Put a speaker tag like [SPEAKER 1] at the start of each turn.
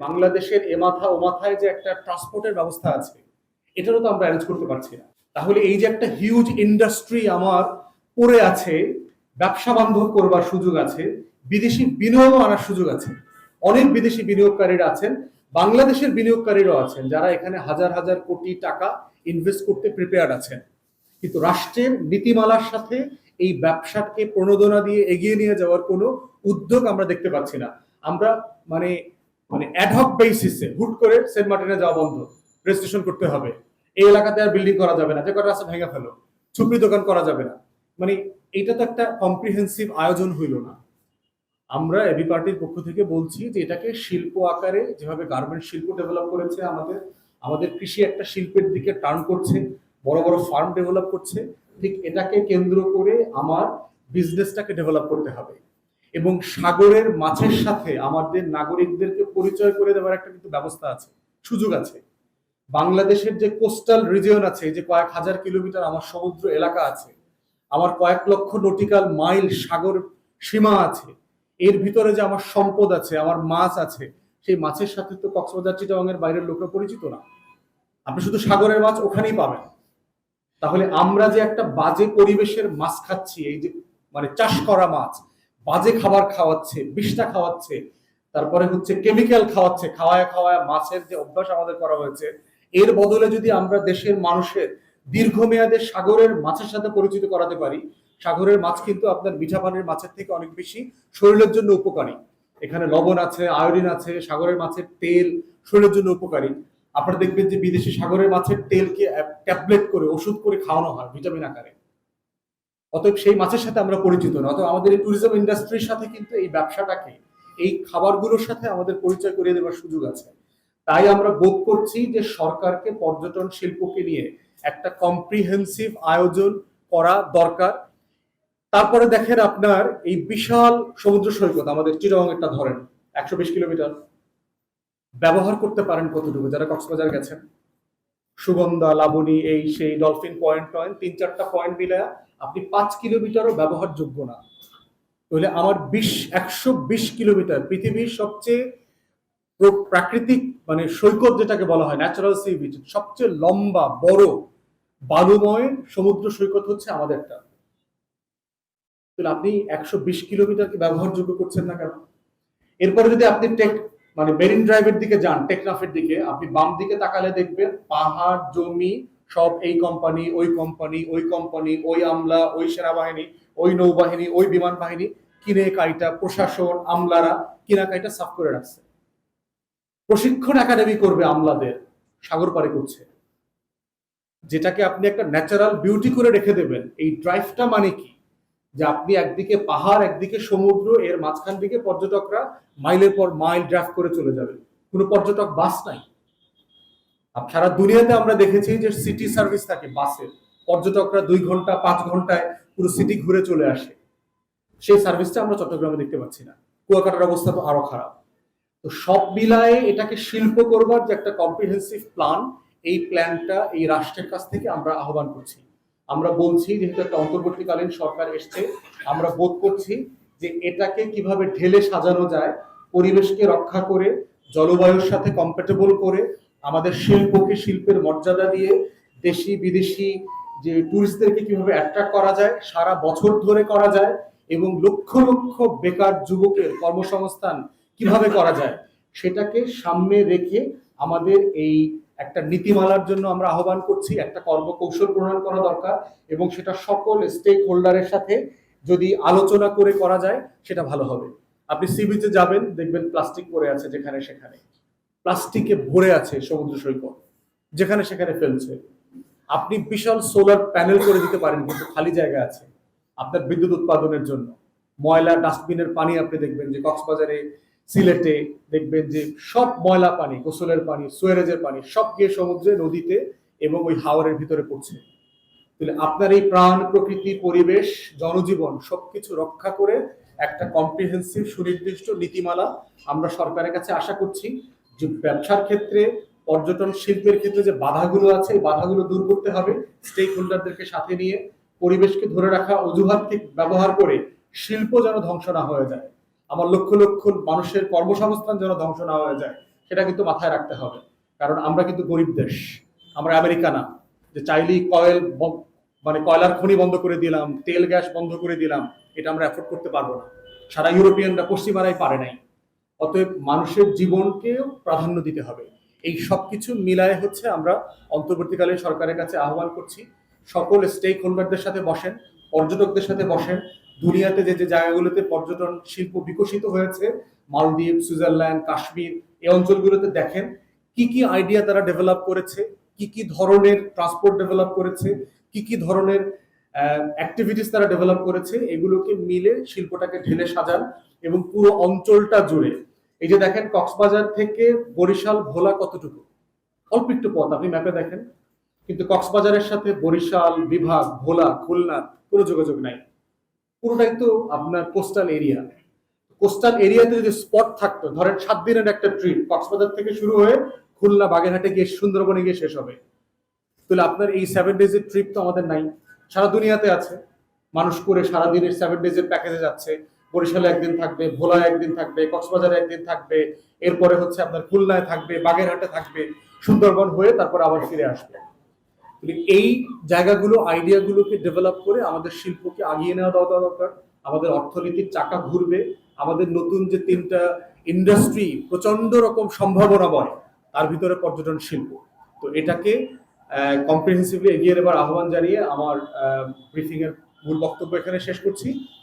[SPEAKER 1] বাংলাদেশের এ মাথা ও মাথায় যে একটা ট্রান্সপোর্টের ব্যবস্থা আছে, এটারও তো আমরা অ্যারেঞ্জ করতে পারছি না। তাহলে এই যে একটা হিউজ ইন্ডাস্ট্রি আমার পড়ে আছে, ব্যবসা বান্ধব করবার সুযোগ আছে, বিদেশি বিনিয়োগও আনার সুযোগ আছে, অনেক বিদেশি বিনিয়োগকারীরা আছেন, বাংলাদেশের বিনিয়োগকারীরাও আছেন, যারা এখানে হাজার হাজার কোটি টাকা ইনভেস্ট করতে প্রিপেয়ার আছেন। কিন্তু রাষ্ট্রের নীতিমালার সাথে এই ব্যবসাকে প্রণোদনা দিয়ে এগিয়ে নিয়ে যাওয়ার কোনো উদ্যোগ আমরা দেখতে পাচ্ছি না। আমরা মানে মানে অ্যাডহক বেসিসে হুট করে সেন্ট মার্টিনে যাওয়া বন্ধ। রেজিস্ট্রেশন করতে হবে। এই এলাকাতে আর বিল্ডিং করা যাবে না। যে কটা রাস্তা ভেঙে ফেলো ছুপড়ি দোকান করা যাবে না। মানে এটা তো একটা কম্প্রিহেন্সিভ আয়োজন হইল না। আমরা এবি পার্টির পক্ষ থেকে বলছি যে এটাকে শিল্প আকারে যেভাবে গার্মেন্ট শিল্প ডেভেলপ করেছে আমাদের আমাদের কৃষি একটা শিল্পের দিকে টার্ন করছে, বড় বড় ফার্ম ডেভেলপ করছে, ঠিক এটাকে কেন্দ্র করে আমার বিজনেসটাকে ডেভেলপ করতে হবে। এবং সাগরের মাছের সাথে আমাদের নাগরিকদেরকে পরিচয় করে দেওয়ার একটা কিন্তু ব্যবস্থা আছে সুযোগ আছে। বাংলাদেশের যে কোস্টাল রিজিয়ন আছে যে কয়েক হাজার কিলোমিটার আমার সমুদ্র এলাকা আছে আমার কয়েক লক্ষ নটিক্যাল মাইল সাগর সীমা আছে এর ভিতরে যে আমার সম্পদ আছে আমার মাছ আছে সেই মাছের সাথে তো কক্সবাজার চিটাগাংয়ের বাইরের লোকরা পরিচিত না। আপনি শুধু সাগরের মাছ ওখানেই পাবেন। তাহলে আমরা যে একটা বাজে পরিবেশের মাছ খাচ্ছি এই যে মানে চাষ করা মাছ বাজে খাবার খাওয়াচ্ছে, বিষটা খাওয়াচ্ছে, তারপরে হচ্ছে কেমিক্যাল খাওয়াচ্ছে, খাওয়ায় খাওয়ায় মাছের যে অভ্যাস আমাদের করা হয়েছে, এর বদলে যদি আমরা দেশের মানুষের দীর্ঘমেয়াদে সাগরের মাছের সাথে পরিচিত করাতে পারি, সাগরের মাছ কিন্তু আপনার মিঠা পানির মাছের থেকে অনেক বেশি শরীরের জন্য উপকারী। এখানে লবণ আছে আয়োডিন আছে, সাগরের মাছের তেল শরীরের জন্য উপকারী। আপনারা দেখবেন যে বিদেশি সাগরের মাছের তেলকে ট্যাবলেট করে, ওষুধ করে খাওয়ানো হয় ভিটামিন আকারে। অতএব সেই মাছের সাথে আমরা পরিচিত না অতএব আমাদের এই ট্যুরিজম ইন্ডাস্ট্রির সাথে কিন্তু এই ব্যবসাটাকে, এই খাবারগুলোর সাথে আমাদের পরিচয় করিয়ে দেওয়ার সুযোগ আছে। তাই আমরা বোধ করছি যে সরকারকে পর্যটন শিল্পকে নিয়ে একটা কম্প্রিহেন্সিভ আয়োজন করা দরকার। তারপরে দেখেন আপনার এই বিশাল সমুদ্র সৈকত, আমাদের চিরং একটা ধরেন, একশো বিশ কিলোমিটার। ব্যবহার করতে পারেন কতটুকু? যারা কক্সবাজার গেছেন, সুগন্ধা, লাবণী, এই সেই ডলফিন পয়েন্ট টয়েন্ট তিন চারটা পয়েন্ট মিলে আপনি পাঁচ কিলোমিটারও ব্যবহারযোগ্য না। তাহলে আমার বিশ, একশো বিশ কিলোমিটার পৃথিবীর সবচেয়ে প্রাকৃতিক মানে সৈকত যেটাকে বলা হয় ন্যাচারাল সি বিচ সবচেয়ে লম্বা, বড় বালুময় সমুদ্র সৈকত হচ্ছে আমাদেরটা। তাহলে আপনি একশো বিশ কিলোমিটারকে ব্যবহারযোগ্য করছেন না কেন? এরপরে যদি আপনি টেক মানে মেরিন ড্রাইভের দিকে যান, টেকনাফের দিকে, আপনি বাম দিকে তাকালে দেখবেন পাহাড়, জমি সব এই কোম্পানি ওই কোম্পানি ওই কোম্পানি ওই আমলা, ওই সেনাবাহিনী, ওই নৌবাহিনী, ওই বিমান বাহিনী কিনে কাইটা প্রশাসন, আমলারা কিনা কাইটা সাফ করে রাখছে। প্রশিক্ষণ একাডেমি করবে আমলাদের, সাগর পারে করছে। যেটাকে আপনি একটা ন্যাচারাল বিউটি করে রেখে দেবেন, এই ড্রাইভটা মানে কি? যে আপনি একদিকে পাহাড়, একদিকে সমুদ্র, এর মাঝখান দিকে পর্যটকরা মাইলের পর মাইল ড্রাইভ করে চলে যাবে। কোনো পর্যটক বাস নাই। সারা দুনিয়াতে আমরা দেখেছি যে সিটি সার্ভিস থাকে বাসের পর্যটকরা দুই ঘণ্টা, পাঁচ ঘন্টায় পুরো সিটি ঘুরে চলে আসে। সেই সার্ভিসটা আমরা চট্টগ্রামে দেখতে পাচ্ছি না। কুয়াকাটার অবস্থা তো আরও খারাপ। তো সব মিলায়ে এটাকে শিল্প করবার যে একটা কম্প্রিহেন্সিভ প্ল্যান এই প্ল্যানটা এই রাষ্ট্রের কাছ থেকে আমরা আহ্বান করছি। আমরা বলছি, যেহেতু একটা অন্তর্বর্তীকালীন সরকার এসছে, আমরা বোধ করছি যে এটাকে কীভাবে ঢেলে সাজানো যায়, পরিবেশকে রক্ষা করে, জলবায়ুর সাথে কম্প্যাটেবল করে আমাদের শিল্পকে শিল্পের মর্যাদা দিয়ে দেশি, বিদেশি যে টুরিস্টদেরকে কীভাবে অ্যাট্রাক্ট করা যায়, সারা বছর ধরে করা যায় এবং লক্ষ লক্ষ বেকার যুবকের কর্মসংস্থান কীভাবে করা যায়, সেটাকে সামনে রেখে আমাদের এই একটা নীতিমালার জন্য আমরা আহ্বান করছি, একটা কর্মকৌশল প্রণয়ন করা দরকার এবং সেটা সকল স্টেক হোল্ডারের সাথে যদি আলোচনা করে করা যায়, সেটা ভালো হবে। আপনি সি বিচে যাবেন, দেখবেন প্লাস্টিক পড়ে আছে যেখানে সেখানে। প্লাস্টিকে ভরে আছে সমুদ্র সৈকত, যেখানে সেখানে ফেলছে। আপনি বিশাল সোলার প্যানেল করে দিতে পারেন, কিন্তু খালি জায়গা আছে। আপনার বিদ্যুৎ উৎপাদনের জন্য। ময়লা ডাস্টবিনের পানি আপনি দেখবেন যে কক্সবাজারে, সিলেটে দেখবেন যে সব ময়লা পানি, গোসলের পানি, সুয়েরেজের পানি, সব গিয়ে সমুদ্রে, নদীতে এবং ওই হাওরের ভিতরে পড়ছে। তাহলে আপনার এই প্রাণ, প্রকৃতি, পরিবেশ, জনজীবন সবকিছু রক্ষা করে একটা কম্প্রিহেন্সিভ সুনির্দিষ্ট নীতিমালা আমরা সরকারের কাছে আশা করছি। যে ব্যবসার ক্ষেত্রে, পর্যটন শিল্পের ক্ষেত্রে যে বাধাগুলো আছে, এই বাধাগুলো দূর করতে হবে স্টেক হোল্ডারদেরকে সাথে নিয়ে, পরিবেশকে ধরে রাখা অজুহাতকে ব্যবহার করে শিল্প যেন ধ্বংস না হয়ে যায়। আমার লক্ষ লক্ষ মানুষের কর্মসংস্থান যেন ধ্বংস না হয়ে যায়, সেটা কিন্তু মাথায় রাখতে হবে। কারণ আমরা কিন্তু গরিব দেশ, আমরা আমেরিকা না। যে চাইলেই কয়েল মানে কয়লার খনি বন্ধ করে দিলাম, তেল গ্যাস বন্ধ করে দিলাম, এটা আমরা অ্যাফোর্ড করতে পারব না। সারা ইউরোপিয়ানরা পশ্চিমারাই পারে নাই। অতএব মানুষের জীবনকেও প্রাধান্য দিতে হবে। এই সব কিছু মিলায় হচ্ছে আমরা অন্তর্বর্তীকালে সরকারের কাছে আহ্বান করছি, সকল স্টেক হোল্ডারদের সাথে বসেন, পর্যটকদের সাথে বসেন, দুনিয়াতে যে যে জায়গাগুলোতে পর্যটন শিল্প বিকশিত হয়েছে, মালদ্বীপ, সুইজারল্যান্ড, কাশ্মীর, এই অঞ্চলগুলোতে দেখেন কি কি আইডিয়া তারা ডেভেলপ করেছে, কি কি ধরনের ট্রান্সপোর্ট ডেভেলপ করেছে, কি কি ধরনের অ্যাক্টিভিটিস তারা ডেভেলপ করেছে, এগুলোকে মিলে শিল্পটাকে ঢেলে সাজান এবং পুরো অঞ্চলটা জুড়ে এই যে দেখেন কক্সবাজার থেকে বরিশাল, ভোলা কতটুকু? অল্প একটু পথ, আপনি ম্যাপে দেখেন। কিন্তু কক্সবাজারের সাথে বরিশাল, বিভাগ, ভোলা, খুলনা কোনো যোগাযোগ নাই। পুরোটাই তো আপনার কোস্টাল এরিয়া কোস্টাল এরিয়াতে যদি স্পট থাকতো, ধরেন সাত দিনের একটা ট্রিপ কক্সবাজার থেকে শুরু হয়ে খুলনা, বাগেরহাটে গিয়ে সুন্দরবনে গিয়ে শেষ হবে। তাহলে আপনার এই সেভেন ডেজের ট্রিপ তো আমাদের নাই। সারা দুনিয়াতে আছে। মানুষ করে সারা দিনের সেভেন ডেজের প্যাকেজে যাচ্ছে। বরিশালে একদিন থাকবে, ভোলায় একদিন থাকবে, কক্সবাজারে একদিন থাকবে, এরপরে হচ্ছে আপনার খুলনায় থাকবে, বাগেরহাটে থাকবে, সুন্দরবন হয়ে তারপর আবার ফিরে আসবে। এই জায়গাগুলো, আইডিয়াগুলোকে ডেভেলপ করে আমাদের শিল্পকে আগিয়ে নেওয়া দেওয়া দরকার। আমাদের অর্থনীতির চাকা ঘুরবে, আমাদের নতুন যে তিনটা ইন্ডাস্ট্রি প্রচণ্ড রকম সম্ভাবনা সম্ভাবনাময়, তার ভিতরে পর্যটন শিল্প। তো এটাকে কম্প্রিহেন্সিভলি এগিয়ে নেবার আহ্বান জানিয়ে আমার ব্রিফিং এর মূল বক্তব্য এখানে শেষ করছি।